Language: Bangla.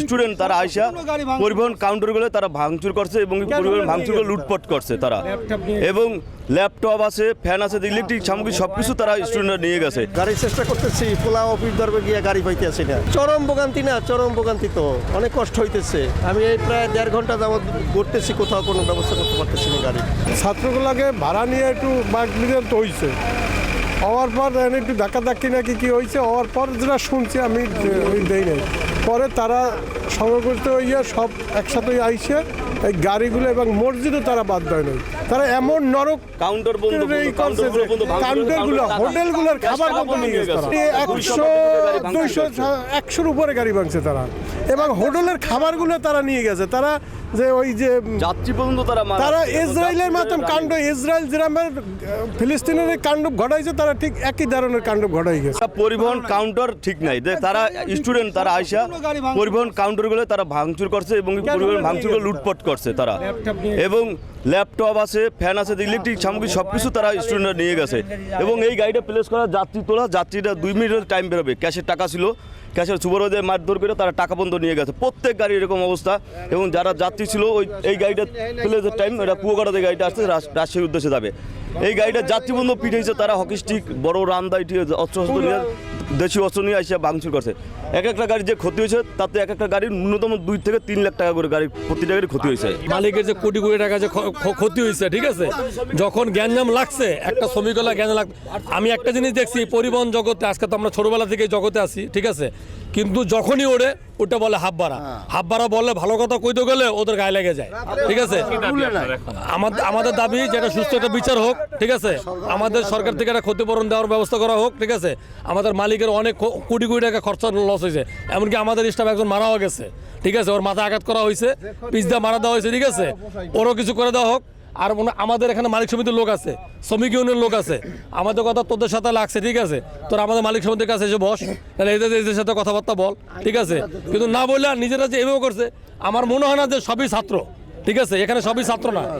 স্টুডেন্ট তারা আইসা পরিবহন কাউন্টারগুলো তারা ভাঙচুর করছে এবং পরিবহন ভাঙচুর করে লুটপাট করছে তারা। এবং ল্যাপটপ আছে ফ্যান আছে ইলেকট্রিক সামগ্রী সব কিছু তারা স্টুডেন্টরা নিয়ে গেছে। গাড়ির চেষ্টা করতেছি পোলা অফিস দরবে গিয়ে গাড়ি পাইতেছি না। চরম ভোগান্তি না চরম ভোগান্তি তো। অনেক কষ্ট হইতেছে। আমি এই প্রায় দেড় ঘণ্টা যাবৎ ঘুরতেছি কোথাও কোনো ব্যবস্থা করতে পারতেছি না গাড়ি। ছাত্রগুলোকে ভাড়া নিয়ে একটু বাঘ তো হয়েছে হওয়ার পর একটু ধাক্কা ধাক্কি নাকি কি হয়েছে হওয়ার পর যেটা শুনছি আমি দেই নাই। পরে তারা সংগঠিত হইয়া সব একসাথে আইসে এই গাড়িগুলো এবং মসজিদও তারা বাদ দেয় নাই। তারা এমন নরক কাউন্টার বন্ধ কাউন্টারগুলো হোটেলগুলোর খাবার বন্ধ নিয়ে গেছে। একশো দুইশো একশোর উপরে গাড়ি ভাঙছে তারা। এবং হোটেলের খাবারগুলো তারা নিয়ে গেছে। তারা যে ওই যে যাত্রী পর্যন্ত তারা তারা ইসরায়েলের মাধ্যমে কাণ্ড ইসরায়েল যেরকমের ফিলিস্তিনের কাণ্ড ঘটাইছে তারা ঠিক একই ধরনের কাণ্ড ঘটাই গেছে। পরিবহন কাউন্টার ঠিক নাই। যে তারা স্টুডেন্ট তারা আইসা পরিবহন কাউন্টারগুলো তারা ভাঙচুর করছে এবং পরিবহন ভাঙচুর করে লুটপাট করছে তারা। এবং ল্যাপটপ আছে ফ্যান আছে ইলেকট্রিক সামগ্রী সব কিছু তারা স্টুডেন্টরা নিয়ে গেছে। এবং এই গাড়িটা প্লেস করা যাত্রী তোলা যাত্রীরা দুই মিনিটের টাইম বেরোবে। ক্যাশের টাকা ছিল। ক্যাশের সুপারভাইজার মারধর করে তারা টাকা বন্ধ নিয়ে গেছে। প্রত্যেক গাড়ি এরকম অবস্থা। এবং যারা যাত্রী ছিল ওই এই গাড়িটা প্লেসের টাইম এটা কুয়াকাটাতে গাড়িটা আসছে রাজ- রাজশাহীর উদ্দেশ্যে যাবে। এই গাড়িটা যাত্রীবন্ধ পিঠেছে তারা হকি স্টিক বড় রান্দাই ঠিক অস্ত্র দেশি অস্ত্র নিয়ে আসে ভাঙচুর করছে। এক একটা গাড়ির যে ক্ষতি হয়েছে, তাতে এক একটা গাড়ির ন্যূনতম দুই থেকে তিন লাখ টাকা করে গাড়ির প্রতিটা গাড়ির ক্ষতি হয়েছে। মালিকের যে কোটি কোটি টাকা যে ক্ষ- ক্ষ- ক্ষতি হয়েছে, ঠিক আছে? যখন জ্ঞানজাম লাগছে, একটা শ্রমিকলা জ্ঞান লাগ আমি একটা জিনিস দেখছি, পরিবহন জগতে, আজকে তো আমরা ছোটবেলা থেকে জগতে আছি, ঠিক আছে? কিন্তু যখনই ওড়ে ওটা বলে হাফ ভাড়া হাফ ভাড়া বললে ভালো কথা কইতে গেলে ওদের গায়ে লেগে যায়। ঠিক আছে? আমাদের আমাদের দাবি যেটা সুস্থ একটা বিচার হোক ঠিক আছে? আমাদের সরকার থেকে একটা ক্ষতিপূরণ দেওয়ার ব্যবস্থা করা হোক ঠিক আছে? আমাদের মালিকের অনেক কোটি কোটি টাকা খরচা লস হয়েছে। এমনকি আমাদের স্টাফ একজন মারাও গেছে। ঠিক আছে? ওর মাথা আঘাত করা হয়েছে। পিস দিয়ে মারা দেওয়া হয়েছে ঠিক আছে? ওরও কিছু করে দেওয়া হোক। আর মনে- আমাদের এখানে মালিক সমিতির লোক আছে, শ্রমিক ইউনিয়নের লোক আছে। আমাদের কথা তোদের সাথে লাগছে, ঠিক আছে? তোর আমাদের মালিক সমিতির কাছে এসে বস, তাহলে এদের এদের সাথে কথাবার্তা বল, ঠিক আছে? কিন্তু না বললে আর নিজেরা যে এভাবে করছে, আমার মনে হয় না যে সবই ছাত্র, ঠিক আছে? এখানে সবই ছাত্র না।